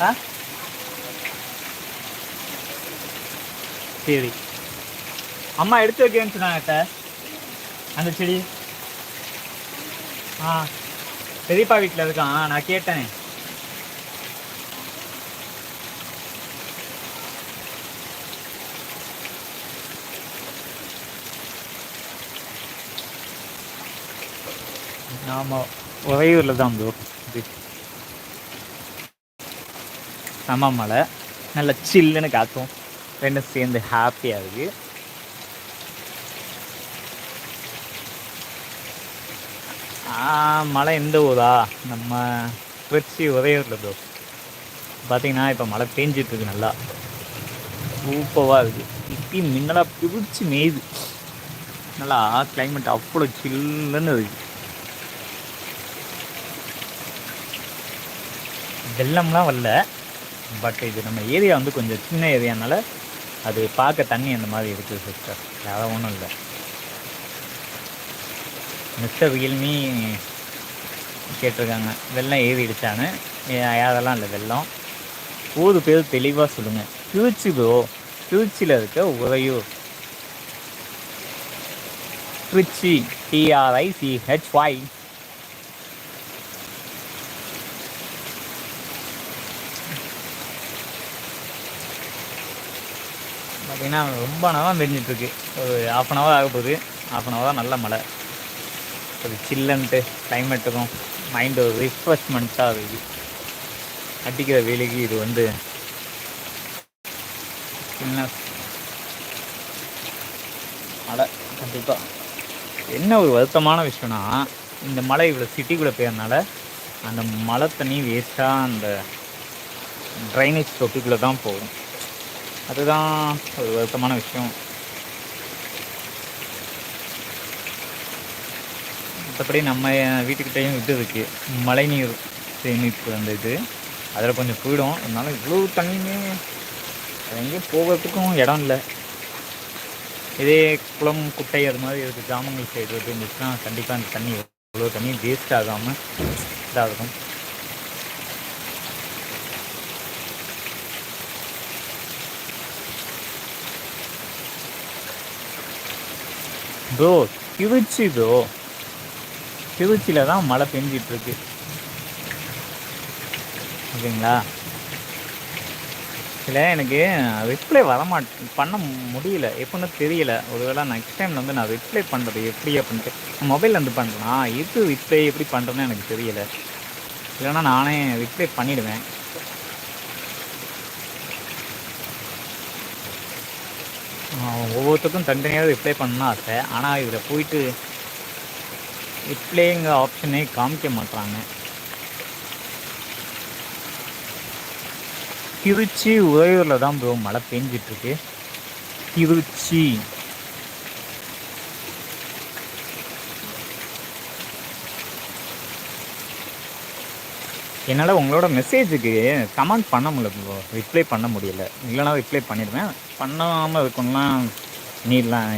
Ha? சரி அம்மா எடுத்து வைக்கேன்னு சொன்னாங்கிட்ட அந்த செடி. ஆ. பெரியப்பா வீட்டில் இருக்கான். நான் கேட்டேன். ஆமாம் உறையூரில் தான் ப்ரோ. செம மழை. நல்ல சில்லுன்னு காற்றும் ரெண்டும் சேர்ந்து ஹாப்பியாக இருக்கு. மழை எந்த ஊரா? நம்ம திருச்சி உதயூரில் ப்ரோ பார்த்தீங்கன்னா இப்போ மழை பேஞ்சிட்டு இருக்கு நல்லா. சூப்பராக இருக்குது இப்பயும் மின்னலாக பிரிச்சு மேயுது. நல்லா கிளைமேட் அவ்வளோ சில்லுன்னு இருக்கு. வெள்ளம்லாம் வரல. பட் இது நம்ம ஏரியா வந்து கொஞ்சம் சின்ன ஏரியானால அது பார்க்க தண்ணி அந்த மாதிரி இருக்குது சிஸ்டர் வேறு ஒன்றும் இல்லை. மிஸ்டர் ரியல்மி கேட்டிருக்காங்க. வெள்ளம் ஏறிடுச்சான்னு. யாரெல்லாம் இல்லை வெள்ளம். ஊர் பேர் தெளிவாக சொல்லுங்கள் திருச்சி ப்ரோ திருச்சியில் இருக்க உறையூர். திருச்சி டிஆர்ஐ ஒய் பார்த்தீங்கன்னா ரொம்ப நேரம் பெஞ்சிட்டு ஒரு ஆஃப் அன் ஹவர் ஆக போகுது. ஆஃப் அன் ஹவர் தான் நல்ல மழை. ஒரு சில்லுன்ட்டு கிளைமேட்டுக்கும் மைண்டு ஒரு ரிஃப்ரெஷ்மெண்ட்டாக இருக்குது அடிக்கிற வேலைக்கு இது வந்து மழை கண்டிப்பாக என்ன ஒரு வருத்தமான விஷயம்னா இந்த மழை இவ்வளோ சிட்டிக்குள்ளே பெய்யறதுனால அந்த மழை தண்ணி வேஸ்ட்டாக அந்த ட்ரைனேஜ் தொட்டிக்குள்ளே தான் போகும். அதுதான் ஒரு வருத்தமான விஷயம். மற்றபடி நம்ம வீட்டுக்கிட்டேயும் இது இருக்குது மழைநீர் சேமிப்பு அந்த இது. அதில் கொஞ்சம் போயிடும். இருந்தாலும் இவ்வளோ தண்ணியுமே எங்கேயும் போகிறதுக்கும் இடம் இல்லை. இதே குளம் குட்டை அது மாதிரி இருக்குது கிராமங்கள் சைடு இருந்துச்சுன்னா கண்டிப்பாக அந்த தண்ணி இவ்வளோ தண்ணி வேஸ்ட் ஆகாமல் இருக்கும் ப்ரோ திருச்சி ப்ரோ திருச்சியில் தான் மழை பெஞ்சிட்ருக்கு. ஓகேங்களா? இல்லை எனக்கு ரிப்ளை வரமாட் பண்ண முடியல. எப்படின்னு தெரியல. ஒருவேளை நெக்ஸ்ட் டைம் வந்து நான் ரிப்ளை பண்ணுறது எப்படி அப்படின்ட்டு. மொபைல் வந்து பண்ணுறேன்னா எது ரிப்ளை எப்படி பண்ணுறதுன்னு எனக்கு தெரியல. இல்லைன்னா நானே ரிப்ளை பண்ணிவிடுவேன் ஒவ்வொருத்தருக்கும் தனித்தனியாக ரிப்ளை பண்ணணும் ஆசை. ஆனால் இதில் போயிட்டு ரிப்ளைங்கிற ஆப்ஷனே காமிக்க மாட்டாங்க திருச்சி உறையூரில் தான் ப்ரோ மழை பெஞ்சிட்ருக்கு திருச்சி. என்னால் உங்களோட மெசேஜுக்கு கமெண்ட் பண்ண முடியல ப்ரோ ரிப்ளை பண்ண முடியல. இல்லைனா ரிப்ளை பண்ணிடுவேன். பண்ணாமல் இருக்கணும்லாம் நீடலாம்